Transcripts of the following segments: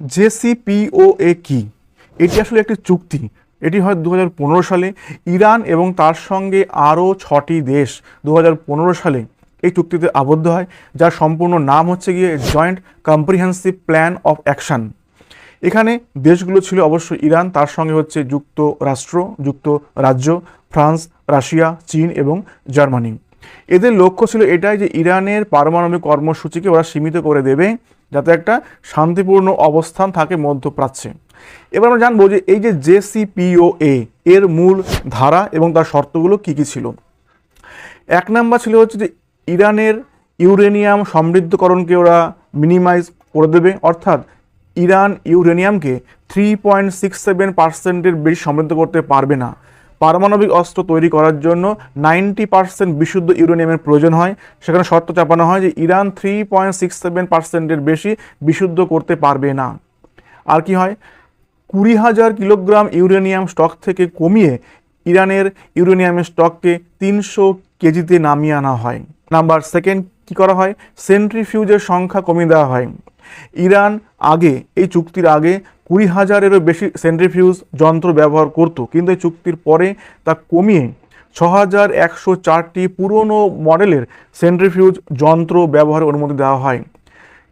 JCPOA কি? এটি আসলে একটি চুক্তি। এটি হয় দু হাজার পনেরো সালে ইরান এবং তার সঙ্গে আরও ছটি দেশ দু হাজার পনেরো সালে এই চুক্তিতে আবদ্ধ হয়, যার সম্পূর্ণ নাম হচ্ছে গিয়ে joint comprehensive plan of action এখানে দেশগুলো ছিল অবশ্যই ইরান, তার সঙ্গে হচ্ছে যুক্তরাষ্ট্র, যুক্তরাজ্য, ফ্রান্স, রাশিয়া, চীন এবং জার্মানি। এদের লক্ষ্য ছিল এটাই যে ইরানের পারমাণবিক কর্মসূচিকে ওরা সীমিত করে দেবে যাতে একটা শান্তিপূর্ণ অবস্থান থাকে মধ্যপ্রাচ্যে। এবার আমরা জানব যে এই যে জেসিপিওএ এর মূল ধারা এবং তার শর্তগুলো কি কি ছিল? এক নাম্বার ছিল হচ্ছে যে ইরানের ইউরেনিয়াম সমৃদ্ধকরণকে ওরা মিনিমাইজ করে দেবে, অর্থাৎ ইরান ইউরেনিয়ামকে থ্রি পয়েন্ট সিক্স সেভেন পার্সেন্টের বেশি সমৃদ্ধ করতে পারবে না। পারমাণবিক অস্ত্র তৈরি করার জন্য নাইনটি পার্সেন্ট বিশুদ্ধ ইউরেনিয়ামের প্রয়োজন হয়। সেখানে শর্ত চাপানো হয় যে Iran three point six seven পার্সেন্টের বেশি বিশুদ্ধ করতে পারবে না। আর কি হয়? কুড়ি হাজার কিলোগ্রাম ইউরেনিয়াম স্টক থেকে কমিয়ে ইরানের ইউরেনিয়ামের স্টককে তিনশো কেজিতে নামিয়ে আনা হয়। নাম্বার সেকেন্ড, কি করা হয়? সেন্ট্রিফিউজের সংখ্যা কমিয়ে দেওয়া হয়। ইরান আগে, এই চুক্তির আগে কুড়ি হাজারেরও বেশি সেন্ট্রিফিউজ যন্ত্র ব্যবহার করত, কিন্তু এই চুক্তির পরে তা কমিয়ে ছ হাজার একশো চারটি পুরনো মডেলের সেন্ট্রিফিউজ যন্ত্র ব্যবহারের অনুমতি দেওয়া হয়।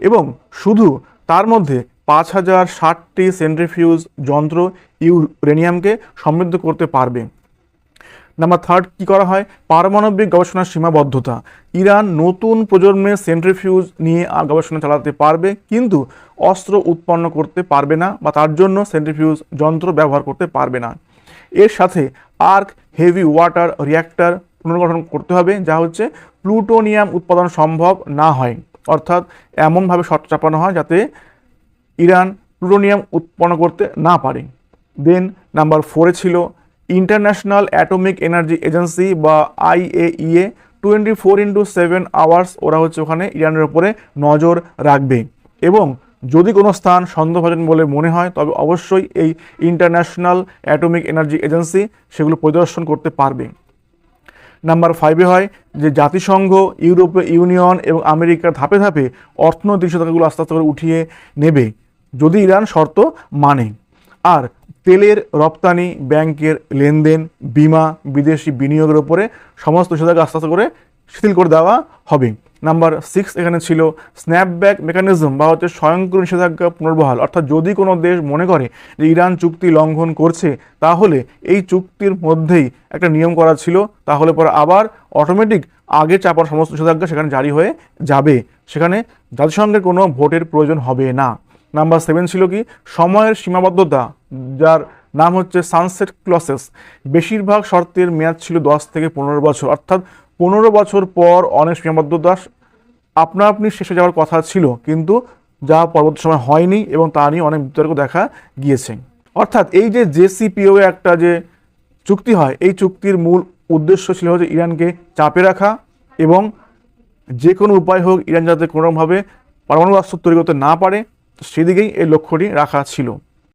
এবং শুধু তার মধ্যে পাঁচ হাজার ষাটটি সেন্ট্রিফিউজ যন্ত্র ইউরেনিয়ামকে সমৃদ্ধ করতে পারবে। নাম্বার থার্ড কি করা হয়? পারমাণবিক গবেষণার সীমাবদ্ধতা। ইরান নতুন প্রজন্মের সেন্ট্রিফিউজ নিয়ে আর গবেষণা চালাতে পারবে, কিন্তু অস্ত্র উৎপন্ন করতে পারবে না বা তার জন্য সেন্ট্রিফিউজ যন্ত্র ব্যবহার করতে পারবে না। এর সাথে আর্ক হেভি ওয়াটার রিয়্যাক্টর পুনর্গঠন করতে হবে, যা হচ্ছে প্লুটোনিয়াম উৎপাদন সম্ভব না হয়। অর্থাৎ এমনভাবে শর্ত চাপানো হয় যাতে ইরান প্লুটোনিয়াম উৎপন্ন করতে না পারে। দেন নাম্বার ফোরে ছিল ইন্টারন্যাশনাল অ্যাটমিক এনার্জি এজেন্সি বা IAEA twenty four into seven hours ওরা হচ্ছে ওখানে ইরানের উপরে নজর রাখবে। এবং যদি কোনো স্থান সন্দেহভাজন বলে মনে হয়, তবে অবশ্যই এই ইন্টারন্যাশনাল অ্যাটমিক এনার্জি এজেন্সি সেগুলো পরিদর্শন করতে পারবে। নাম্বার ফাইভে হয় যে জাতিসংঘ, ইউরোপীয় ইউনিয়ন এবং আমেরিকার ধাপে ধাপে অর্থনৈতিক নিষেধাজ্ঞাগুলো আস্তে আস্তে করে উঠিয়ে নেবে, যদি ইরান শর্ত মানে। আর তেলের রপ্তানি, ব্যাংকের লেনদেন, বিমা, বিদেশি বিনিয়োগের ওপরে সমস্ত নিষেধাজ্ঞা আস্তে আস্তে করে শিথিল করে দেওয়া হবে। নাম্বার সিক্স এখানে ছিল স্ন্যাপব্যাক মেকানিজম বা হচ্ছে স্বয়ংক্রিয় নিষেধাজ্ঞা পুনর্বহাল। অর্থাৎ যদি কোনো দেশ মনে করে যে ইরান চুক্তি লঙ্ঘন করছে, তাহলে এই চুক্তির মধ্যেই একটা নিয়ম করা ছিল। তাহলে পরে আবার অটোমেটিক আগে চাপার সমস্ত নিষেধাজ্ঞা সেখানে জারি হয়ে যাবে। সেখানে জাতিসংঘের কোনো ভোটের প্রয়োজন হবে না। নাম্বার সেভেন ছিল কি? সময়ের সীমাবদ্ধতা। যার নাম হচ্ছে সানসেট ক্লসেস বেশিরভাগ শর্তের মেয়াদ ছিল দশ থেকে পনেরো বছর। অর্থাৎ পনেরো বছর পর অনেক সীমাবদ্ধতা আপনা আপনি শেষে যাওয়ার কথা ছিল, কিন্তু যা পরবর্তী সময় হয়নি এবং তা নিয়ে অনেক বিতর্ক দেখা গিয়েছে। অর্থাৎ এই যে জেসিপিও একটা যে চুক্তি হয়, এই চুক্তির মূল উদ্দেশ্য ছিল হচ্ছে ইরানকে চাপে রাখা এবং যে কোনো উপায় হোক ইরান যাতে কোনোরকমভাবে পারমাণবিক অস্ত্র তৈরি করতে না পারে, সেদিকেই এই লক্ষ্যটি রাখা ছিল।